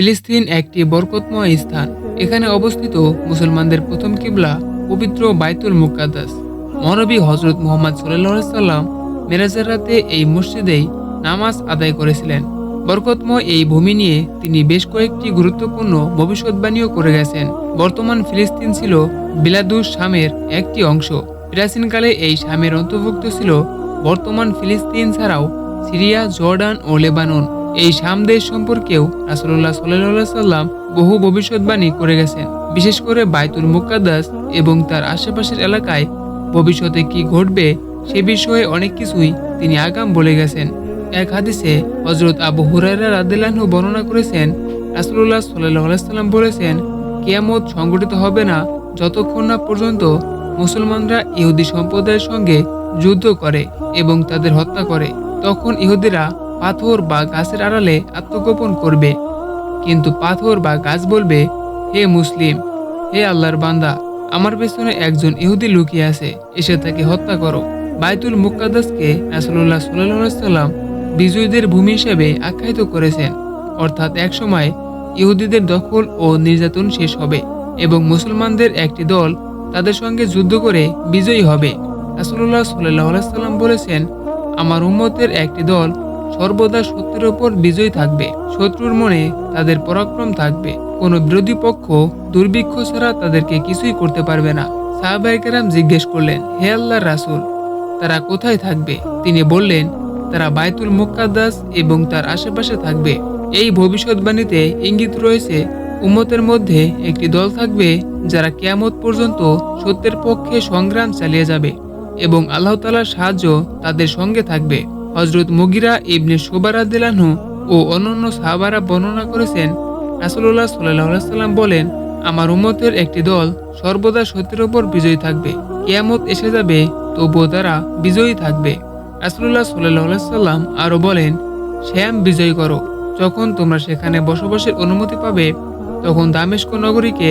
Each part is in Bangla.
ফিলিস্তিন একটি বরকতময় স্থান। এখানে অবস্থিত মুসলমানদের প্রথম কিবলা পবিত্র বাইতুল মুকাদ্দাস। মহানবী হজরত মুহাম্মদ সাল্লাম মেরাজের রাতে এই মসজিদেই নামাজ আদায় করেছিলেন। বরকতময় এই ভূমি নিয়ে তিনি বেশ কয়েকটি গুরুত্বপূর্ণ ভবিষ্যৎবাণীও করে গেছেন। বর্তমান ফিলিস্তিন ছিল বিলাদুস শামের একটি অংশ। প্রাচীনকালে এই শামের অন্তর্ভুক্ত ছিল বর্তমান ফিলিস্তিন ছাড়াও সিরিয়া, জর্ডান ও লেবানন। এই সামদেশ সম্পর্কেও রাসুল্লাহ সাল্লাহ সাল্লাম বহু ভবিষ্যৎবাণী করে গেছেন। বিশেষ করে বাইতুল মুকাদ্দাস এবং তার আশেপাশের এলাকায় ভবিষ্যতে কি ঘটবে সে বিষয়ে অনেক কিছুই তিনি আগাম বলে গেছেন। এক হাদিসে হজরত আবু হুরায়রা রাদিল্লাহু বর্ণনা করেছেন রাসুল্লাহ সাল্লাহ সাল্লাম বলেছেন, কেয়ামত সংগঠিত হবে না যতক্ষণ না পর্যন্ত মুসলমানরা ইহুদি সম্প্রদায়ের সঙ্গে যুদ্ধ করে এবং তাদের হত্যা করে। তখন ইহুদিরা পাথর বা গাছের আড়ালে আত্মগোপন করবে। কিন্তু পাথর বা গাছ বলবে, হে মুসলিম, হে আল্লাহর বান্দা, আমার পেছনে একজন ইহুদি লুকিয়ে আছে, এসে তাকে হত্যা করো। বাইতুল মুকাদ্দাসকে রাসুল্লাহ সাল্লাহ সাল্লাম বিজয়ীদের ভূমি হিসেবে আখ্যায়িত করেছেন। অর্থাৎ একসময় ইহুদিদের দখল ও নির্যাতন শেষ হবে এবং মুসলমানদের একটি দল তাদের সঙ্গে যুদ্ধ করে বিজয়ী হবে। রাসুল্লাহ সাল্লাহ সাল্লাম বলেছেন, আমার উম্মতের একটি দল সর্বদা সত্যের ওপর বিজয়ী থাকবে। শত্রুর মনে তাদের পরাক্রম থাকবে। কোনো বিরোধী পক্ষ দুর্ভিক্ষ ছাড়া তাদেরকে কিছুই করতে পারবে না। সাহাবাইকেরাম জিজ্ঞেস করলেন, হে আল্লাহর রাসূল, তারা কোথায় থাকবে? তিনি বললেন, তারা বাইতুল মুকাদ্দাস এবং তার আশেপাশে থাকবে। এই ভবিষ্যৎবাণীতে ইঙ্গিত রয়েছে, উম্মতের মধ্যে একটি দল থাকবে যারা কেয়ামত পর্যন্ত সত্যের পক্ষে সংগ্রাম চালিয়ে যাবে এবং আল্লাহ তালার সাহায্য তাদের সঙ্গে থাকবে। হজরত মুগিরা, ইবনে সুবারাদিলানহু ও অন্যান্য সাহাবারা বর্ণনা করেছেন রাসুল্লাহ সাল্লাহ সাল্লাম বলেন, আমার উম্মতের একটি দল সর্বদা সত্যের ওপর বিজয়ী থাকবে। কেয়ামত এসে যাবে, তবুও তারা বিজয়ী থাকবে। রাসুল্লাহ সাল্লাহ সাল্লাম আরও বলেন, শ্যাম বিজয় করো। যখন তোমরা সেখানে বসবাসের অনুমতি পাবে, তখন দামেস্ক নগরীকে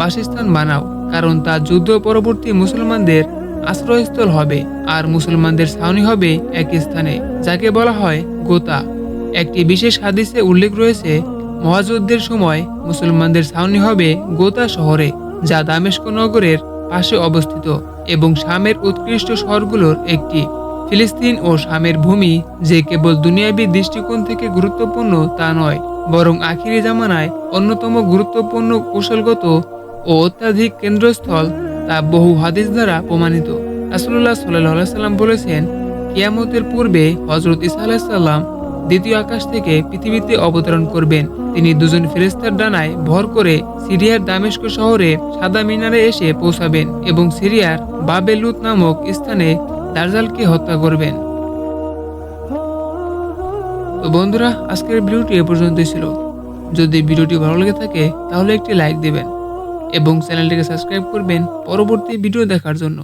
বাসস্থান বানাও, কারণ তা যুদ্ধ পরবর্তী মুসলমানদের আশ্রয়স্থল হবে আর মুসলমানদের ছাউনি হবে এক স্থানে, যাকে বলা হয় গোতা। একটি বিশেষ হাদিসে উল্লেখ রয়েছে, মহাযুদ্ধের সময় মুসলমানদের ছাউনি হবে গোতা শহরে, যা দামেস্ক নগরের পাশে অবস্থিত এবং শামের উৎকৃষ্ট শহরগুলোর একটি। ফিলিস্তিন ও শামের ভূমি যে কেবল দুনিয়াবী দৃষ্টিকোণ থেকে গুরুত্বপূর্ণ তা নয়, বরং আখিরি জামানায় অন্যতম গুরুত্বপূর্ণ কৌশলগত ও অত্যাধিক কেন্দ্রস্থল তা বহু হাদিস দ্বারা প্রমাণিত। রাসুল্লাহ সাল্লাহ সাল্লাম বলেছেন, কিয়ামতের পূর্বে হজরত ইসা আলাহিসাল্লাম দ্বিতীয় আকাশ থেকে পৃথিবীতে অবতরণ করবেন। তিনি দুজন ফেরেস্তার ডানায় ভর করে সিরিয়ার দামেস্ক শহরে সাদা মিনারে এসে পৌঁছাবেন এবং সিরিয়ার বাবেলুত নামক স্থানে দার্জালকে হত্যা করবেন। তো বন্ধুরা, আজকের ভিডিওটি এ পর্যন্তই ছিল। যদি ভিডিওটি ভালো লেগে থাকে, তাহলে একটি লাইক দেবেন। এবং চ্যানেলটিকে সাবস্ক্রাইব করবেন পরবর্তী ভিডিও দেখার জন্য।